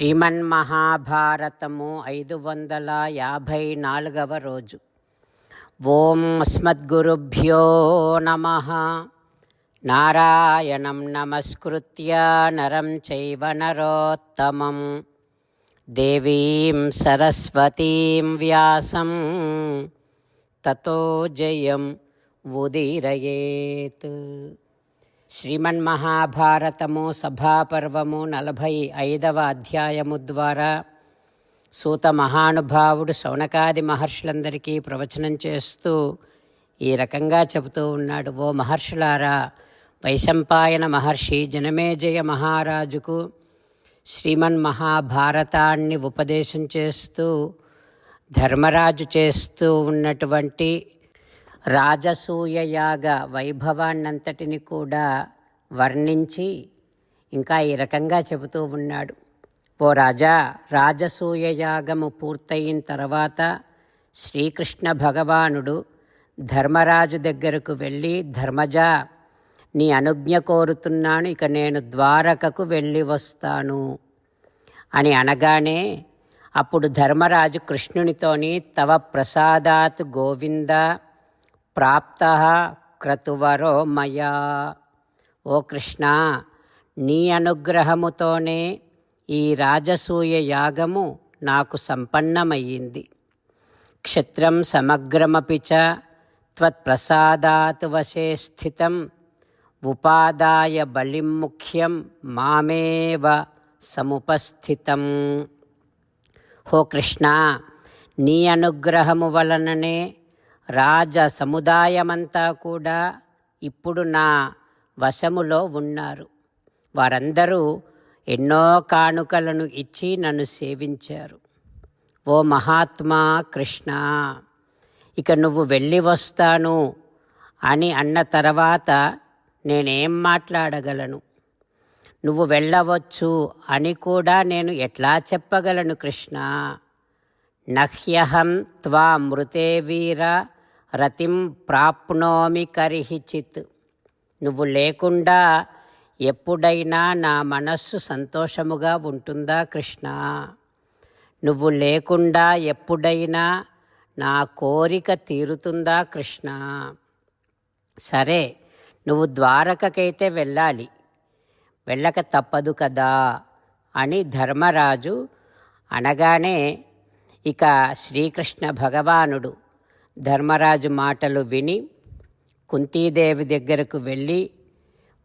శ్రీమన్మహాభారతము ఐదు వందల యాభై నాలుగవ రోజు. ఓం అస్మద్గురుభ్యో నమ. నారాయణం నమస్కృత్య నరం చైవ నరోత్తమం. దేవీం సరస్వతీం వ్యాసం. తతో జయం ఉదీరయేత్. శ్రీమన్మహాభారతము సభాపర్వము నలభై ఐదవ అధ్యాయము ద్వారా సూత మహానుభావుడు శౌనకాది మహర్షులందరికీ ప్రవచనం చేస్తూ ఈ రకంగా చెబుతూ ఉన్నాడు. ఓ మహర్షులారా వైశంపాయన మహర్షి జనమేజయ మహారాజుకు శ్రీమన్ మహాభారతాన్ని ఉపదేశం చేస్తూ ధర్మరాజు చేస్తూ ఉన్నటువంటి రాజసూయయాగ వైభవాన్నంతటిని కూడా వర్ణించి ఇంకా ఈ రకంగా చెబుతూ ఉన్నాడు. ఓ రాజా రాజసూయయాగము పూర్తయిన తర్వాత శ్రీకృష్ణ భగవానుడు ధర్మరాజు దగ్గరకు వెళ్ళి ధర్మజ నీ అనుజ్ఞ కోరుతున్నాను ఇక నేను ద్వారకకు వెళ్ళి వస్తాను అని అనగానే అప్పుడు ధర్మరాజు కృష్ణునితోని తవ ప్రసాదాత్ గోవింద ప్రాప్త క్రతువరో మయా. ఓ కృష్ణ నీ అనుగ్రహముతోనే ఈ రాజసూయ యాగము నాకు సంపన్నమయ్యింది. క్షత్రం సమగ్రమపి చ త్వత్ప్రసాదాత్ వశే స్థితం. ఉపాదాయ బలిం ముఖ్యం మామేవ సముపస్థితం. హో కృష్ణ నీ అనుగ్రహము వలననే రాజ సముదాయమంతా కూడా ఇప్పుడు నా వశములో ఉన్నారు. వారందరూ ఎన్నో కానుకలను ఇచ్చి నన్ను సేవించారు. ఓ మహాత్మా కృష్ణ ఇక నువ్వు వెళ్ళి వస్తాను అని అన్న తర్వాత నేనేం మాట్లాడగలను? నువ్వు వెళ్ళవచ్చు అని కూడా నేను ఎట్లా చెప్పగలను కృష్ణ? నహ్యహం త్వా మృతే వీర రతిం ప్రాప్నోమి కరిహిచిత్ నువ్వు లేకుండా ఎప్పుడైనా నా మనస్సు సంతోషముగా ఉంటుందా కృష్ణ? నువ్వు లేకుండా ఎప్పుడైనా నా కోరిక తీరుతుందా కృష్ణ? సరే నువ్వు ద్వారకకైతే వెళ్ళాలి. వెళ్ళక తప్పదు కదా అని ధర్మరాజు అనగానే ఇక శ్రీకృష్ణ భగవానుడు ధర్మరాజు మాటలు విని కుంతీదేవి దగ్గరకు వెళ్ళి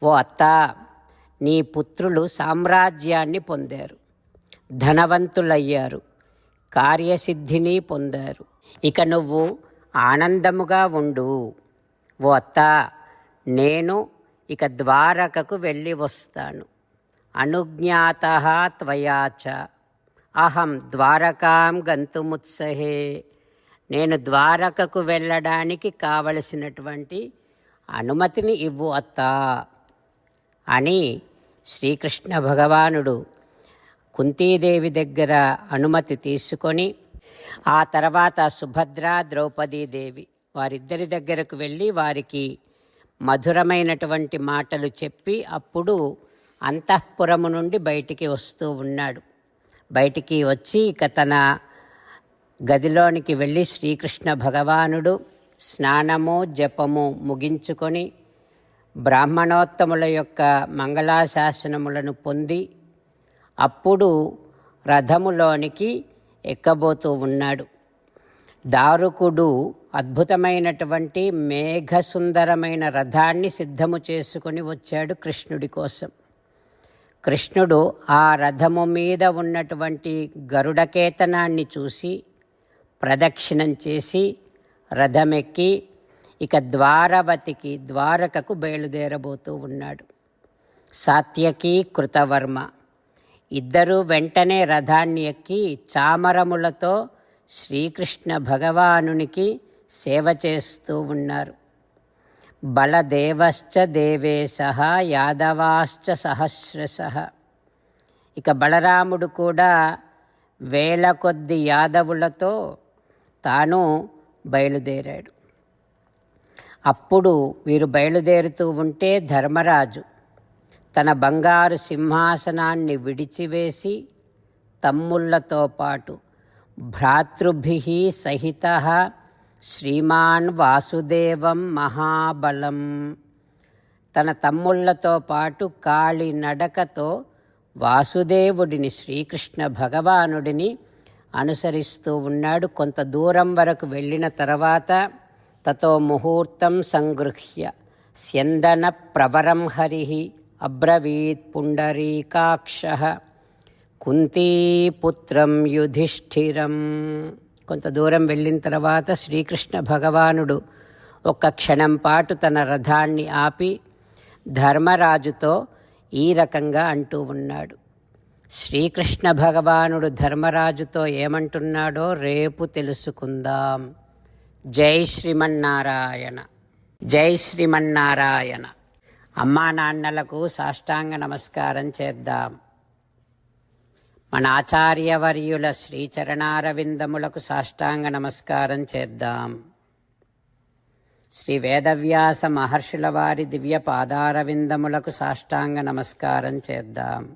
ఓ అత్త నీ పుత్రులు సామ్రాజ్యాన్ని పొందారు ధనవంతులయ్యారు కార్యసిద్ధిని పొందారు. ఇక నువ్వు ఆనందముగా ఉండు. ఓ అత్త నేను ఇక ద్వారకకు వెళ్ళి వస్తాను. అనుజ్ఞాత త్వయాచ అహం ద్వారకాం గంతుముత్సహే. నేను ద్వారకకు వెళ్ళడానికి కావలసినటువంటి అనుమతిని ఇవ్వు అత్తా అని శ్రీకృష్ణ భగవానుడు కుంతీదేవి దగ్గర అనుమతి తీసుకొని ఆ తర్వాత సుభద్ర ద్రౌపదీదేవి వారిద్దరి దగ్గరకు వెళ్ళి వారికి మధురమైనటువంటి మాటలు చెప్పి అప్పుడు అంతఃపురము నుండి బయటికి వస్తూ ఉన్నాడు. బయటికి వచ్చి ఇక తన గదిలోనికి వెళ్ళి శ్రీకృష్ణ భగవానుడు స్నానము జపము ముగించుకొని బ్రాహ్మణోత్తముల యొక్క మంగళాశాసనములను పొంది అప్పుడు రథములోనికి ఎక్కబోతూ ఉన్నాడు. దారుకుడు అద్భుతమైనటువంటి మేఘసుందరమైన రథాన్ని సిద్ధము చేసుకుని వచ్చాడు కృష్ణుడి కోసం. కృష్ణుడు ఆ రథము మీద ఉన్నటువంటి గరుడకేతనాన్ని చూసి ప్రదక్షిణం చేసి రథమెక్కి ఇక ద్వారవతికి ద్వారకకు బయలుదేరబోతూ ఉన్నాడు. సాత్యకి కృతవర్మ. ఇద్దరూ వెంటనే రథాన్ని ఎక్కి చామరములతో శ్రీకృష్ణ భగవానునికి సేవ చేస్తూ ఉన్నారు. బలదేవశ్చ దేవేశ యాదవాశ్చ సహస్రశ. ఇక బలరాముడు కూడా వేల కొద్ది యాదవులతో తాను బయలుదేరాడు. అప్పుడు వీరు బయలుదేరుతూ ఉంటే ధర్మరాజు తన బంగారు సింహాసనాన్ని విడిచివేసి తమ్ముళ్ళతో పాటు భ్రాతృభి సహిత శ్రీమాన్ వాసుదేవం మహాబలం. తన తమ్ముళ్ళతో పాటు కాళి నడకతో వాసుదేవుడిని శ్రీకృష్ణ భగవానుడిని అనుసరిస్తూ ఉన్నాడు. కొంత దూరం వరకు వెళ్ళిన తర్వాత తతో ముహూర్తం సంగృహ్య. స్యందన ప్రవరం హరి అబ్రవీత్ పుండరీకాక్ష. కుంతీపుత్రం యుధిష్ఠిరం. కొంత దూరం వెళ్ళిన తర్వాత శ్రీకృష్ణ భగవానుడు ఒక్క క్షణం పాటు తన రథాన్ని ఆపి ధర్మరాజుతో ఈ రకంగా అంటూ ఉన్నాడు. శ్రీకృష్ణ భగవానుడు ధర్మరాజుతో ఏమంటున్నాడో రేపు తెలుసుకుందాం. జై శ్రీమన్నారాయణ. జై శ్రీమన్నారాయణ. అమ్మా నాన్నలకు సాష్టాంగ నమస్కారం చేద్దాం. మన ఆచార్యవర్యుల శ్రీచరణారవిందములకు సాష్టాంగ నమస్కారం చేద్దాం. శ్రీ వేదవ్యాస మహర్షుల వారి దివ్య పాదారవిందములకు సాష్టాంగ నమస్కారం చేద్దాం.